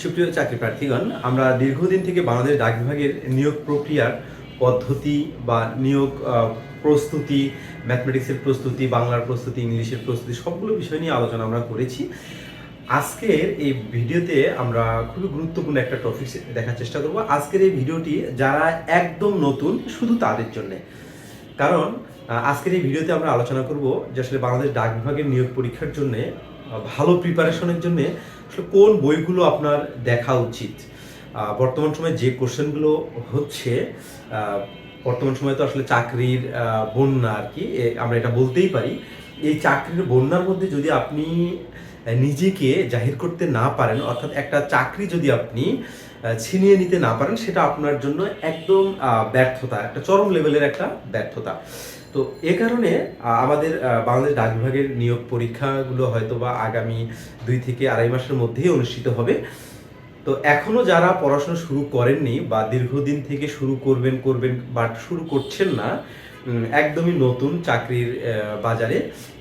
সুপ্রিয় চাকরি প্রার্থীগণ, আমরা দীর্ঘদিন থেকে বাংলাদেশ ডাক বিভাগের নিয়োগ প্রক্রিয়ার পদ্ধতি বা নিয়োগ প্রস্তুতি, ম্যাথমেটিক্সের প্রস্তুতি, বাংলার প্রস্তুতি, ইংলিশের প্রস্তুতি সবগুলো বিষয় নিয়ে আলোচনা আমরা করেছি। আজকের এই ভিডিওতে আমরা খুবই গুরুত্বপূর্ণ একটা টপিক দেখার চেষ্টা করব। আজকের এই ভিডিওটি যারা একদম নতুন, শুধু তাদের জন্যে। কারণ আজকের এই ভিডিওতে আমরা আলোচনা করব যে আসলে বাংলাদেশ ডাক বিভাগের নিয়োগ পরীক্ষার জন্য ভালো প্রিপারেশনের জন্য আসলে কোন বইগুলো আপনার দেখা উচিত? বর্তমান সময়ে যে কোশ্চেনগুলো হচ্ছে বর্তমান সময়ে তো আসলে চাকরির বন্যা আর কি আমরা এটা বলতেই পারি। এই চাকরির বন্যার মধ্যে যদি আপনি নিজেকে জাহির করতে না পারেন, অর্থাৎ একটা চাকরি যদি আপনি ছিনিয়ে নিতে না পারেন, সেটা আপনার জন্য একদম ব্যর্থতা, একটা চরম লেভেলের একটা ব্যর্থতা। তো এ কারণে আমাদের বাংলাদেশ ডাক বিভাগের নিয়োগ পরীক্ষাগুলো হয়তো বা আগামী দুই থেকে আড়াই মাসের মধ্যেই অনুষ্ঠিত হবে। তো এখনও যারা পড়াশোনা শুরু করেননি বা দীর্ঘদিন থেকে শুরু করবেন করবেন বাট শুরু করছেন না একদমই নতুন চাকরির বাজারে,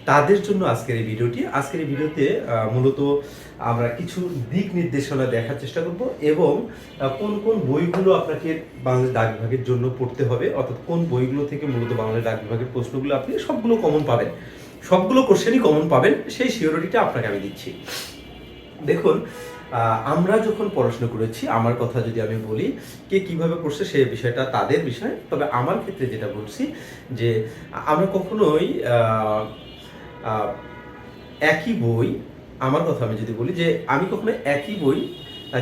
তাদের জন্য আজকের এই ভিডিওটি। আজকের এই ভিডিওতে মূলত আমরা কিছু দিক নির্দেশনা দেখার চেষ্টা করব এবং কোন কোন বইগুলো আপনাকে বাংলাদেশ ডাক বিভাগের জন্য পড়তে হবে, অর্থাৎ কোন বইগুলো থেকে মূলত বাংলাদেশ ডাক বিভাগের প্রশ্নগুলো আপনি সবগুলো কমন পাবেন। সবগুলো কোশ্চেনই কমন পাবেন, সেই সিওরিটিটা আপনাকে আমি দিচ্ছি। দেখুন আমরা যখন পড়াশোনা করেছি, আমার কথা যদি আমি বলি, কে কীভাবে পড়ছে সেই বিষয়টা তাদের বিষয়। তবে আমার ক্ষেত্রে যেটা বলছি, যে আমরা কখনোই একই বই আমার কথা আমি যদি বলি যে আমি কখনো একই বই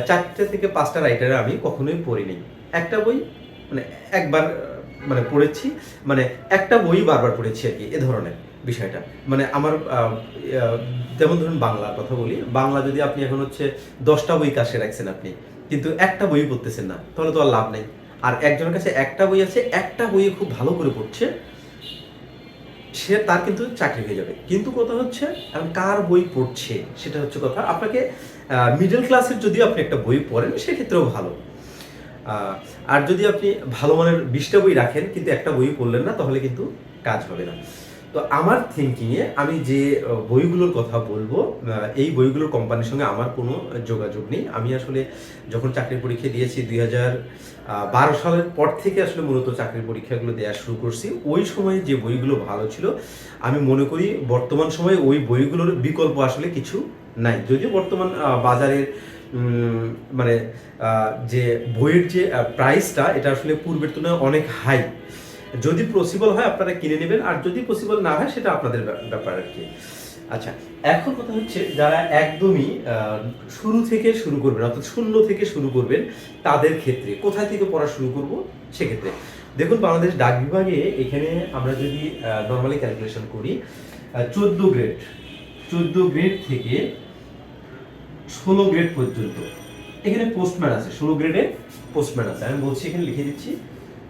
চারটে থেকে পাঁচটা রাইটারে আমি কখনোই পড়িনি একটা বই মানে একবার মানে পড়েছি মানে একটা বই বারবার পড়েছি আর কি, এ ধরনের বিষয়টা। মানে আমার যেমন ধরুন বাংলার কথা বলি, বাংলা যদি আপনি এখন হচ্ছে দশটা বই কাছে রাখছেন আপনি, কিন্তু একটা বই পড়তেছেন না, তাহলে তো আর লাভ নেই। আর একজনের কাছে একটা বই আছে, একটা বইয়ে খুব ভালো করে পড়ছে সে তার কিন্তু চাকরি হয়ে যাবে। কিন্তু কথা হচ্ছে, এখন কার বই পড়ছে সেটা হচ্ছে কথা। আপনাকে মিডল ক্লাসের যদি আপনি একটা বই পড়েন, সেক্ষেত্রেও ভালো। আর যদি আপনি ভালো মানের বিশটা বই রাখেন, কিন্তু একটা বই পড়লেন না, তাহলে কিন্তু কাজ হবে না। তো আমার থিঙ্কিংয়ে আমি যে বইগুলোর কথা বলব এই বইগুলোর কোম্পানির সঙ্গে আমার কোনো যোগাযোগ নেই। আমি আসলে যখন চাকরির পরীক্ষা দিয়েছি দুই হাজার বারো সালের পর থেকে আসলে মূলত চাকরির পরীক্ষাগুলো দেওয়া শুরু করছি। ওই সময়ে যে বইগুলো ভালো ছিল, আমি মনে করি বর্তমান সময়ে ওই বইগুলোর বিকল্প আসলে কিছু নাই। যদিও বর্তমান বাজারের মানে যে বইয়ের যে প্রাইসটা এটা আসলে পূর্বের তুলনায় অনেক হাই যদি পসিবল হয়, আপনারা কিনে নেবেন। আর যদি পসিবল না হয়, সেটা আপনাদের ব্যা- ব্যাপার আর কি। আচ্ছা এখন কথা হচ্ছে যারা একদমই শুরু থেকে শুরু করবেন, অর্থাৎ শূন্য থেকে শুরু করবেন তাদের ক্ষেত্রে, কোথায় থেকে পড়া শুরু করব সেক্ষেত্রে। দেখুন, বাংলাদেশ ডাক বিভাগে এখানে আমরা যদি নর্মালি ক্যালকুলেশন করি চোদ্দ গ্রেড চোদ্দ গ্রেড থেকে ষোলো গ্রেড পর্যন্ত। এখানে পোস্টম্যান আছে, ষোলো গ্রেডে পোস্টম্যান আছে। আমি বলছি, এখানে লিখে দিচ্ছি,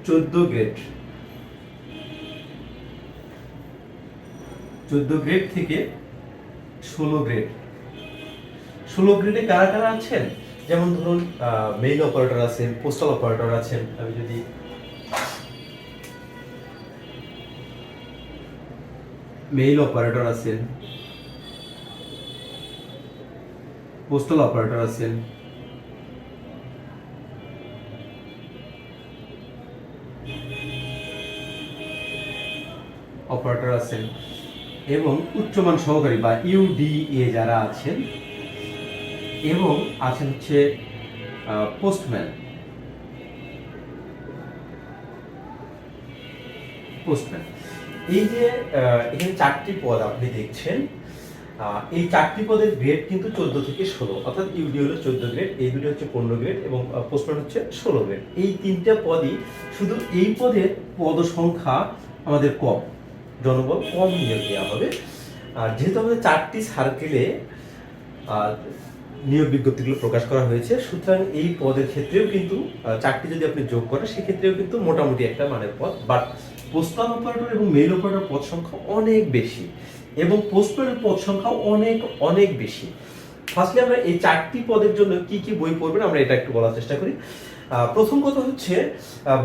চোদ্দ গ্রেড চোদ্দ গ্রেড থেকে ষোলো গ্রেড ষোলো গ্রেডে কারা কারা আছেন? যেমন ধরুন মেইল অপারেটর আছেন পোস্টাল অপারেটর আছেন, আমি যদি মেইল অপারেটর আছেন পোস্টাল অপারেটর আছেন অপারেটর আছেন। এবং উচ্চমান সহকারী বা ইউডিএ যারা আছেন এবং আছেন হচ্ছে পোস্টম্যান পোস্টম্যান এই যে এখানে চারটি পদ আপনি দেখছেন এই চারটি পদের গ্রেড কিন্তু চোদ্দ থেকে ষোলো, অর্থাৎ ইউডি হলো চোদ্দ গ্রেড এই দুটি হচ্ছে পনেরো গ্রেড এবং পোস্টম্যান হচ্ছে ষোলো গ্রেড এই তিনটা পদই শুধু এই পদের পদ সংখ্যা আমাদের কম। জনবল কম নিয়োগ দেওয়া হবে। আর যেহেতু আমাদের চারটি সার্কেলে নিয়োগ বিজ্ঞপ্তিগুলো প্রকাশ করা হয়েছে, সুতরাং এই পদের ক্ষেত্রেও কিন্তু চারটি যদি আপনি যোগ করেন, সেক্ষেত্রেও কিন্তু মোটামুটি একটা মানের পদ। বাট পোস্টাল অপারেটর এবং মেইল অপারেটর পদ সংখ্যা অনেক বেশি এবং পোস্টম্যানের পদ সংখ্যা অনেক অনেক বেশি। ফার্স্টলি আমরা এই চারটি পদের জন্য কি কি বই পড়বেন আমরা এটা একটু বলার চেষ্টা করি। প্রথম কথা হচ্ছে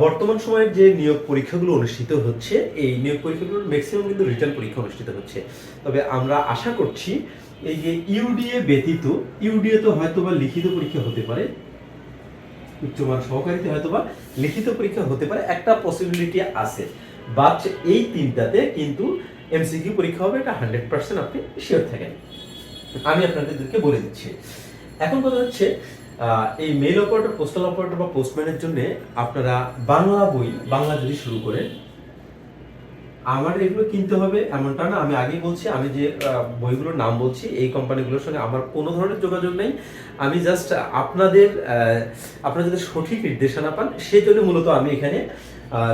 বর্তমান সময়ের যে নিয়োগ পরীক্ষাগুলো অনুষ্ঠিত হচ্ছে, এই নিয়োগ পরীক্ষাগুলোর ম্যাক্সিমাম কিন্তু রিটার্ন পরীক্ষা অনুষ্ঠিত হচ্ছে। তবে আমরা আশা করছি, এই যে ইউডিএ ব্যতীত ইউডিএ তো হয়তো বা লিখিত পরীক্ষা হতে পারে, উচ্চমান সহকারীতে হয়তো বা লিখিত পরীক্ষা হতে পারে, একটা পসিবিলিটি আছে। বাট এই তিনটাতে কিন্তু এমসিকিউ পরীক্ষা হবে, এটা হান্ড্রেড পার্সেন্ট আপনি শিওর থাকেন। আমি আপনাদেরকে বলে দিচ্ছি। এখন কথা হচ্ছে এই মেল অপারেটর পোস্টাল অপারেটর বা পোস্টম্যানের জন্য আপনারা বাংলা বই, বাংলা যদি শুরু করেন, আমার এগুলো কিনতে হবে এমনটা না। আমি আগেই বলছি, আমি যে বইগুলোর নাম বলছি, এই কোম্পানিগুলোর সঙ্গে আমার কোনো ধরনের যোগাযোগ নেই। আমি জাস্ট আপনাদের আপনারা যদি সঠিক নির্দেশনা পান সেই জন্য মূলত আমি এখানে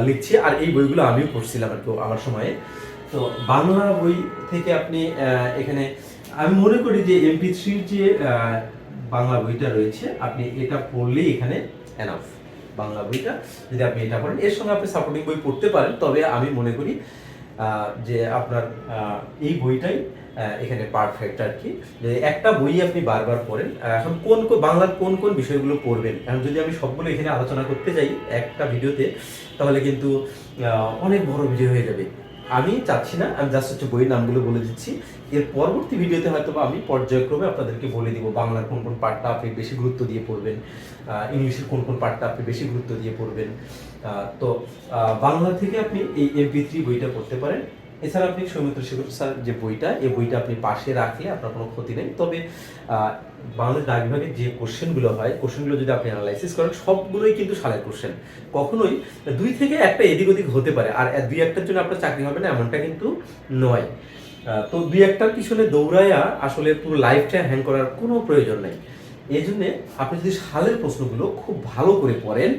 লিখছি। আর এই বইগুলো আমিও পড়ছিলাম আর কি আমার সময়ে। তো বাংলা বই থেকে আপনি এখানে আমি মনে করি যে এমপি থ্রির যে বাংলা বইটা রয়েছে, আপনি এটা পড়লেই এখানে এনাফ বাংলা বইটা, যদি আপনি এটা পড়েন। এর সঙ্গে আপনি সাপোর্টিং বই পড়তে পারেন, তবে আমি মনে করি যে আপনার এই বইটাই এখানে পারফেক্ট আর কি। একটা বই আপনি বারবার পড়েন এখন কোন কোন, বাংলার কোন কোন বিষয়গুলো পড়বেন? এখন যদি আমি সবগুলো এখানে আলোচনা করতে যাই, একটা ভিডিওতে, তাহলে কিন্তু অনেক বড় ভিডিও হয়ে যাবে। আমি চাচ্ছি না, আমি জাস্ট হচ্ছে বইয়ের নামগুলো বলে দিচ্ছি। এর পরবর্তী ভিডিওতে হয়তো বা আমি পর্যায়ক্রমে আপনাদেরকে বলে দিব বাংলার কোন কোন পার্টটা আপনি বেশি গুরুত্ব দিয়ে পড়বেন ইংলিশের কোন কোন পার্টটা আপনি বেশি গুরুত্ব দিয়ে পড়বেন। তো বাংলা থেকে আপনি এই এমপি থ্রি বইটা পড়তে পারেন। এছাড়া আপনি সৌমিত্র শেখর স্যার যে বইটা, এই বইটা আপনি পাশে রাখলে আপনার কোনো ক্ষতি নেই। তবে বাংলাদেশ ডাক বিভাগের যে কোশ্চেনগুলো হয়, কোশ্চেনগুলো যদি আপনি অ্যানালাইসিস করেন, সবগুলোই কিন্তু সালের কোশ্চেন। কখনোই দুই থেকে একটা এদিক ওদিক হতে পারে, আর দুই একটার জন্য আপনার চাকরি হবে না, এমনটা কিন্তু নয়। তো দুই একটার পিছনে দৌড়াইয়া আসলে পুরো লাইফটা হ্যাং করার কোনো প্রয়োজন নেই। এই জন্যে আপনি যদি সালের প্রশ্নগুলো খুব ভালো করে পড়েন,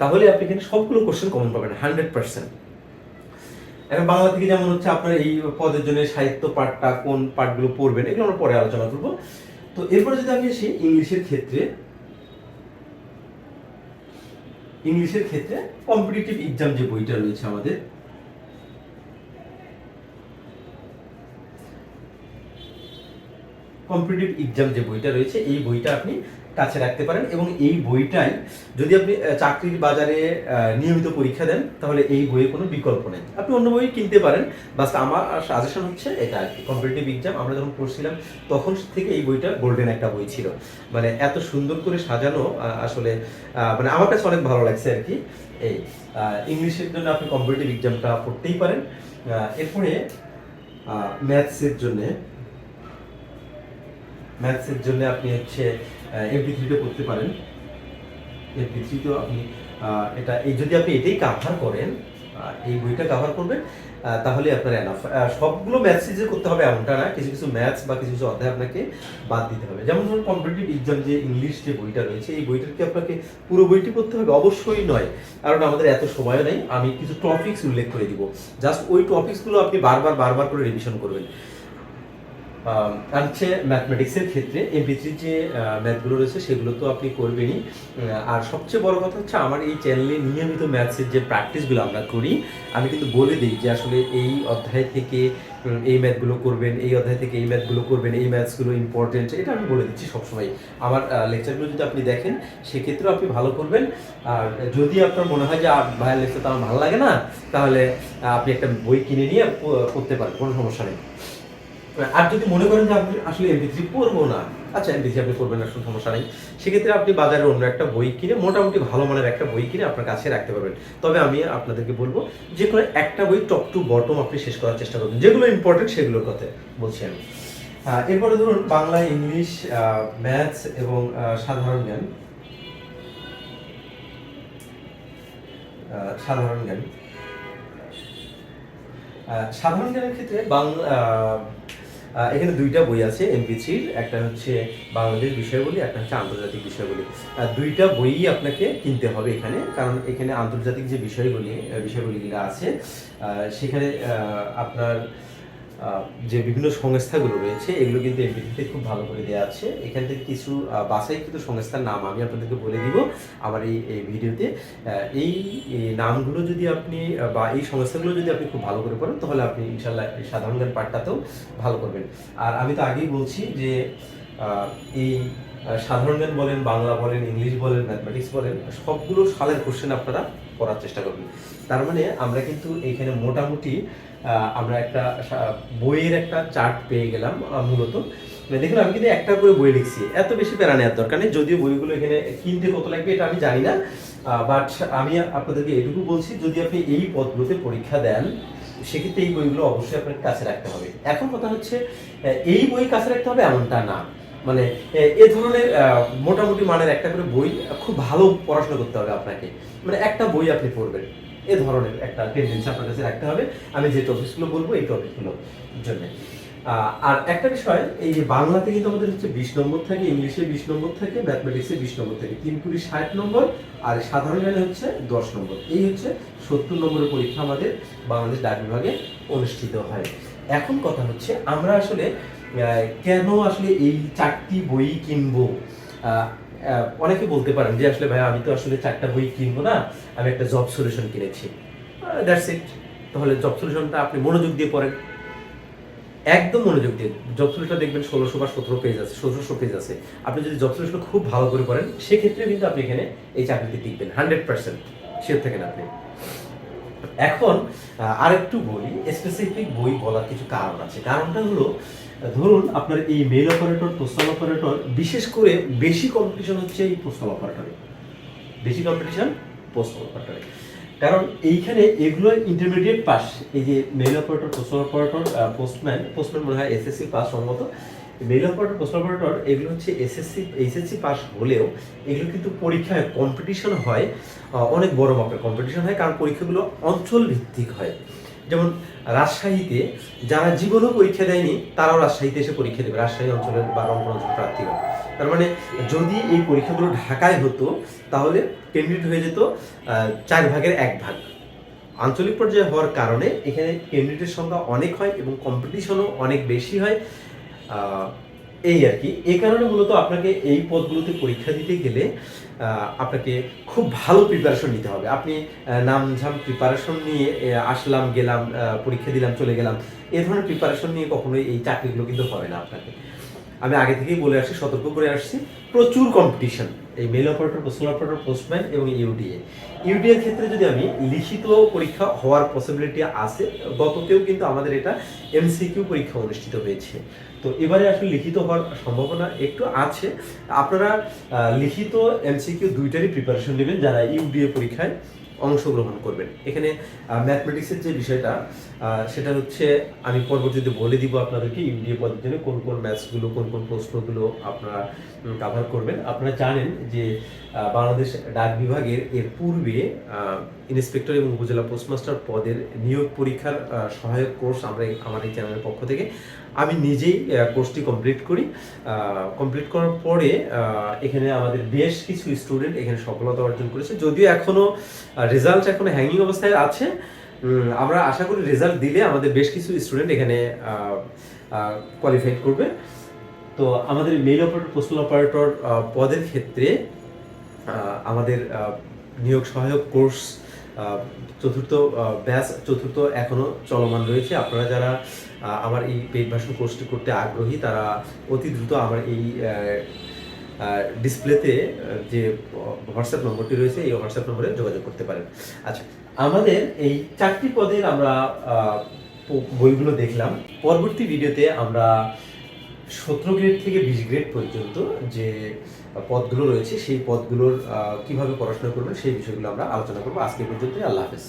তাহলে আপনি এখানে সবগুলো কোশ্চেন কমন পাবেন হান্ড্রেড পার্সেন্ট এখন বাংলা থেকে যেমন হচ্ছে আপনার এই পদের জন্য সাহিত্য পাঠটা কোন পাঠগুলো পড়বেন, এগুলো আমরা পরে আলোচনা করব। তো এরপরে যদি আমি আসি ইংলিশের ক্ষেত্রে ইংলিশের ক্ষেত্রে কম্পিটিটিভ এক্সাম যে বইটা রয়েছে আমাদের কম্পিটিটিভ এক্সাম যে বইটা রয়েছে, এই বইটা আপনি কাছে রাখতে পারেন এবং এই বইটাই যদি আপনি চাকরির বাজারে নিয়মিত পরীক্ষা দেন, তাহলে এই বইয়ের কোনো বিকল্প নেই। আপনি অন্য বই কিনতে পারেন, বাস আমার সাজেশন হচ্ছে এটা আর কি কম্পিটিটিভ এক্সাম আমরা যখন পড়ছিলাম, তখন থেকে এই বইটা গোল্ডেন একটা বই ছিল। মানে এত সুন্দর করে সাজানো আসলে মানে আমার কাছে অনেক ভালো লাগছে আর কি। এই ইংলিশের জন্য আপনি কম্পিটিটিভ এক্সামটা পড়তেই পারেন। এরপরে ম্যাথসের জন্যে ম্যাথসের জন্য আপনি হচ্ছে এমপি থ্রিটা করতে পারেন। এমপি থ্রি তো আপনি এটা, এই যদি আপনি এটাই কাভার করেন এই বইটা কাভার করবেন তাহলে আপনার এনাফ সবগুলো ম্যাথস যে করতে হবে এমনটা না, কিছু কিছু ম্যাথস বা কিছু কিছু অধ্যায় আপনাকে বাদ দিতে হবে। যেমন ধরুন কম্পিটিটিভ এক্সাম যে ইংলিশ যে বইটা রয়েছে, এই বইটার কি আপনাকে পুরো বইটি পড়তে হবে? অবশ্যই নয়। কারণ আমাদের এত সময় নেই, আমি কিছু টপিকস উল্লেখ করে দিব। জাস্ট ওই টপিকসগুলো আপনি বারবার বারবার করে রিভিশন করবেন। আর হচ্ছে ম্যাথমেটিক্সের ক্ষেত্রে এমপি যে ম্যাথগুলো রয়েছে, সেগুলো তো আপনি করবেনই। আর সবচেয়ে বড় কথা হচ্ছে আমার এই চ্যানেলে নিয়মিত ম্যাথসের যে প্র্যাকটিসগুলো আমরা করি, আমি কিন্তু বলে দিই যে আসলে এই অধ্যায় থেকে এই ম্যাথগুলো করবেন, এই অধ্যায় থেকে এই ম্যাথগুলো করবেন, এই ম্যাথসগুলো ইম্পর্টেন্ট এটা আমি বলে দিচ্ছি সবসময়। আমার লেকচারগুলো যদি আপনি দেখেন, সেক্ষেত্রেও আপনি ভালো করবেন। আর যদি আপনার মনে হয় যে ভাইয়ের লেকচার তো আমার ভালো লাগে না তাহলে আপনি একটা বই কিনে নিয়ে পড়তে পারেন, কোনো সমস্যা নেই। আর যদি মনে করেন যে আপনি আসলে থ্রি পড়ব না আচ্ছা থ্রি আপনি পড়বেন না কোনো সমস্যা নেই। সেক্ষেত্রে আপনি বাজারে অন্য একটা বই কিনে, মোটামুটি ভালো মানের একটা বই কিনে আপনার কাছে রাখতে পারবেন। তবে আমি আপনাদেরকে বলব, যে কোনো একটা বই টপ টু বটম আপনি শেষ করার চেষ্টা করবেন। যেগুলো ইম্পর্টেন্ট সেগুলোর কথা বলছি আমি। এরপরে ধরুন বাংলা, ইংলিশ ম্যাথস এবং সাধারণ জ্ঞান। সাধারণ জ্ঞান। সাধারণ জ্ঞানের ক্ষেত্রে বাংলা এখানে দুইটা বই আছে এমপি থ্রির একটা হচ্ছে বাংলাদেশ বিষয়গুলি একটা হচ্ছে আন্তর্জাতিক বিষয়গুলি দুইটা বইই আপনাকে কিনতে হবে এখানে, কারণ এখানে আন্তর্জাতিক যে বিষয়গুলি বিষয়গুলি বিষয়গুলিগুলো আছে সেখানে আপনার যে বিভিন্ন সংস্থাগুলো রয়েছে এগুলো কিন্তু এমপিটিতে খুব ভালো করে দেওয়া আছে। এখান থেকে কিছু আহ, বাছাইকৃত সংস্থার নাম আমি আপনাদেরকে বলে দিব আমার এই এই ভিডিওতে। এই নামগুলো যদি আপনি বা এই সংস্থাগুলো যদি আপনি খুব ভালো করে পড়েন তাহলে আপনি ইনশাল্লাহ সাধারণ জ্ঞান পাঠটাতেও ভালো করবেন। আর আমি তো আগেই বলছি যে এই সাধারণ জ্ঞান বলেন বাংলা বলেন ইংলিশ বলেন ম্যাথমেটিক্স বলেন সবগুলো সালের কোশ্চেন আপনারা পড়ার চেষ্টা করবেন। তার মানে আমরা কিন্তু এইখানে মোটামুটি আমরা একটা বইয়ের একটা চার্ট পেয়ে গেলাম মূলত। দেখুন, আমি কিন্তু একটা করে বই লিখছি। এত বেশি প্যারা নেওয়ার দরকার নেই, যদিও বইগুলো এখানে কিনতে কত লাগবে এটা আমি জানি না বাট আমি আপনাদেরকে এটুকু বলছি, যদি আপনি এই পদগুলোতে পরীক্ষা দেন, সেক্ষেত্রে এই বইগুলো অবশ্যই আপনাকে কাছে রাখতে হবে। এখন কথা হচ্ছে এই বই কাছে রাখতে হবে এমনটা না। মানে এ ধরনের মোটামুটি মানের একটা করে বই, খুব ভালো পড়াশোনা করতে হবে আপনাকে। মানে একটা বই আপনি পড়বেন। এ ধরনের একটা টেন্ডেন্সি আপনার কাছে রাখতে হবে। আমি যে টপিকসগুলো বলব, এই টপিকগুলোর জন্য। আর একটা বিষয়, এই যে বাংলাতে কিন্তু আমাদের হচ্ছে বিশ নম্বর থাকে, ইংলিশে বিশ নম্বর থাকে ম্যাথমেটিক্সে বিশ নম্বর থাকে, তিন কুড়ি ষাট নম্বর, আর সাধারণ জ্ঞানে হচ্ছে দশ নম্বর। এই হচ্ছে সত্তর নম্বরের পরীক্ষা আমাদের বাংলাদেশ ডাক বিভাগে অনুষ্ঠিত হয়। এখন কথা হচ্ছে, আমরা আসলে কেন আসলে এই চারটি বই কিনবো? অনেকে বলতে পারেন যে আসলে ভাই আমি তো আসলে চারটা বই কিনবো না, আমি একটা জব সলিউশন কিনেছি। দ্যাটস ইট তাহলে জব সলিউশনটা আপনি মনোযোগ দিয়ে পড়েন। একদম মনোযোগ দিয়ে। জব সলিউশন দেখবেন ষোলোশো বা সতেরো পেজ আছে সতেরোশো পেজ আছে। আপনি যদি জব সলিউশন খুব ভালো করে করেন সেক্ষেত্রে কিন্তু আপনি এখানে এই চাকরিতে টিকবেন হান্ড্রেড পার্সেন্ট শিওর থাকেন আপনি। এখন আরেকটু বই স্পেসিফিক বই বলার কিছু কারণ আছে। কারণটা হলো ধরুন আপনার এই মেল অপারেটর পোস্টাল অপারেটর বিশেষ করে বেশি কম্পিটিশন হচ্ছে এই পোস্টাল অপারেটরে বেশি কম্পিটিশন পোস্টাল অপারেটরে কারণ এইখানে এগুলো ইন্টারমিডিয়েট পাস এই যে mail operator postal operator postman postman মনে হয় এসএসসি পাস সম্ভবত। মেল অপারেটর পোস্টাল অপারেটর এগুলো হচ্ছে এসএসসি এইচএসসি পাস হলেও এগুলো কিন্তু পরীক্ষায় কম্পিটিশন হয়। অনেক বড় মাপের কম্পিটিশন হয়, কারণ পরীক্ষাগুলো অঞ্চল ভিত্তিক হয়। যেমন রাজশাহীতে যারা জীবনও পরীক্ষা দেয়নি, তারাও রাজশাহীতে এসে পরীক্ষা দেবে, রাজশাহী অঞ্চলের বা রংপুর অঞ্চল প্রার্থীরা তার মানে যদি এই পরীক্ষাগুলো ঢাকায় হতো, তাহলে ক্যান্ডিডেট হয়ে যেত চার ভাগের এক ভাগ। আঞ্চলিক পর্যায়ে হওয়ার কারণে এখানে ক্যান্ডিডেটের সংখ্যা অনেক হয় এবং কম্পিটিশনও অনেক বেশি হয়। এই আর কি। এই কারণে মূলত আপনাকে এই পদগুলোতে পরীক্ষা দিতে গেলে আপনাকে খুব ভালো প্রিপারেশন নিতে হবে। আপনি আহ, নামঝাম প্রিপারেশন নিয়ে আসলাম গেলাম পরীক্ষা দিলাম চলে গেলাম এ ধরনের প্রিপারেশন নিয়ে কখনোই এই চাকরিগুলো কিন্তু হবে না আপনাকে। আমি আগে থেকেই বলে আসছি সতর্ক করে আসছি প্রচুর কম্পিটিশন এই mail operator postal operator postman এবং ইউডিএ ইউডিএর ক্ষেত্রে যদি আমি লিখিত পরীক্ষা হওয়ার পসিবিলিটি আছে গততেও কিন্তু আমাদের এটা এমসিকিউ পরীক্ষা অনুষ্ঠিত হয়েছে। তো এবারে আসলে লিখিত হওয়ার সম্ভাবনা একটু আছে। আপনারা লিখিত এমসিকিউ দুইটারই প্রিপারেশন নেবেন যারা ইউডিএ পরীক্ষায় অংশগ্রহণ করবেন। এখানে ম্যাথমেটিক্সের যে বিষয়টা সেটা হচ্ছে আমি পরবর্তীতে বলে দিব আপনাদেরকে ইউডিএ পদের জন্য কোন কোন ম্যাথসগুলো কোন কোন প্রশ্নগুলো আপনারা কাভার করবেন। আপনারা জানেন যে বাংলাদেশ ডাক বিভাগের এর পূর্বে ইন্সপেক্টর এবং উপজেলা পোস্টমাস্টার পদের নিয়োগ পরীক্ষার সহায়ক কোর্স আমরা এই চ্যানেলের পক্ষ থেকে আমি নিজেই কোর্সটি কমপ্লিট করি। কমপ্লিট করার পরে এখানে আমাদের বেশ কিছু স্টুডেন্ট এখানে সফলতা অর্জন করেছে। যদিও এখনও রেজাল্ট এখনও হ্যাঙ্গিং অবস্থায় আছে। আমরা আশা করি রেজাল্ট দিলে আমাদের বেশ কিছু স্টুডেন্ট এখানে কোয়ালিফাইড করবে। তো আমাদের মেল অপারেটর পোস্টাল অপারেটর পদের ক্ষেত্রে আমাদের নিয়োগ সহায়ক কোর্স চতুর্থ ব্যাচ চতুর্থ এখনও চলমান রয়েছে। আপনারা যারা আমার এই পেইড ভাষণ কোর্সটি করতে আগ্রহী, তারা অতি দ্রুত আমার এই ডিসপ্লেতে যে হোয়াটসঅ্যাপ নম্বরটি রয়েছে, এই হোয়াটসঅ্যাপ নম্বরে যোগাযোগ করতে পারেন। আচ্ছা আমাদের এই চারটি পদের আমরা বইগুলো দেখলাম। পরবর্তী ভিডিওতে আমরা সতেরো গ্রেড থেকে বিশ গ্রেড পর্যন্ত যে পদগুলো রয়েছে, সেই পদগুলোর কীভাবে পড়াশোনা করবেন, সেই বিষয়গুলো আমরা আলোচনা করব। আজকে পর্যন্ত আল্লাহ হাফেজ।